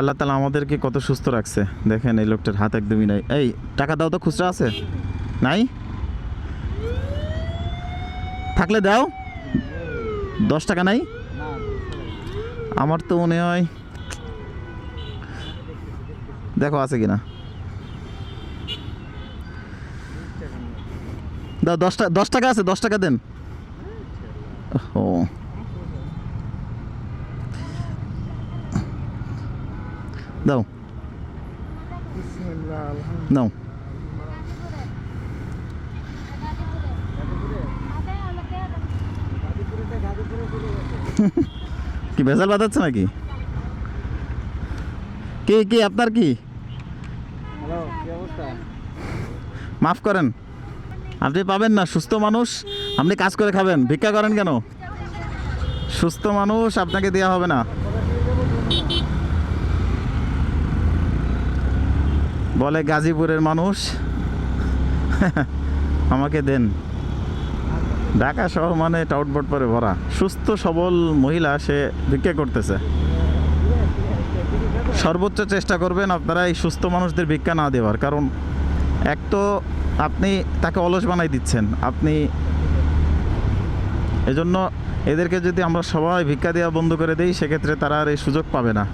আল্লাহ তালা আমাদেরকে কত সুস্থ রাখছে। দেখেন এই লোকটার হাত একদমই নাই। এই, টাকা দাও তো, খুচরা আছে? নাই? থাকলে দাও। দশ টাকা নাই? আমার তো মনে হয়, দেখো আছে কিনা। দাও, দশ টাকা দশ টাকা আছে, দশ টাকা দেন। ও দাও নাও কি ভেজাল বাঁধাচ্ছে নাকি? কি কি আপনার কি? মাফ করেন। আপনি পাবেন না সুস্থ মানুষ আপনি কাজ করে খাবেন। ভিক্ষা করেন কেন? সুস্থ মানুষ আপনাকে দেওয়া হবে না। বলে গাজীপুরের মানুষ। আমাকে দেন। ঢাকা শহর মানে টাউটবট পরে ভরা। সুস্থ, সবল মহিলা সে ভিক্ষা করতেছে। সর্বোচ্চ চেষ্টা করবেন আপনারা এই সুস্থ মানুষদের ভিক্ষা না দেওয়ার। কারণ এক তো আপনি তাকে অলস বানাই দিচ্ছেন। আপনি এজন্য এদেরকে যদি আমরা সবাই ভিক্ষা দেওয়া বন্ধ করে দিই, সেক্ষেত্রে তারা আর এই সুযোগ পাবে না।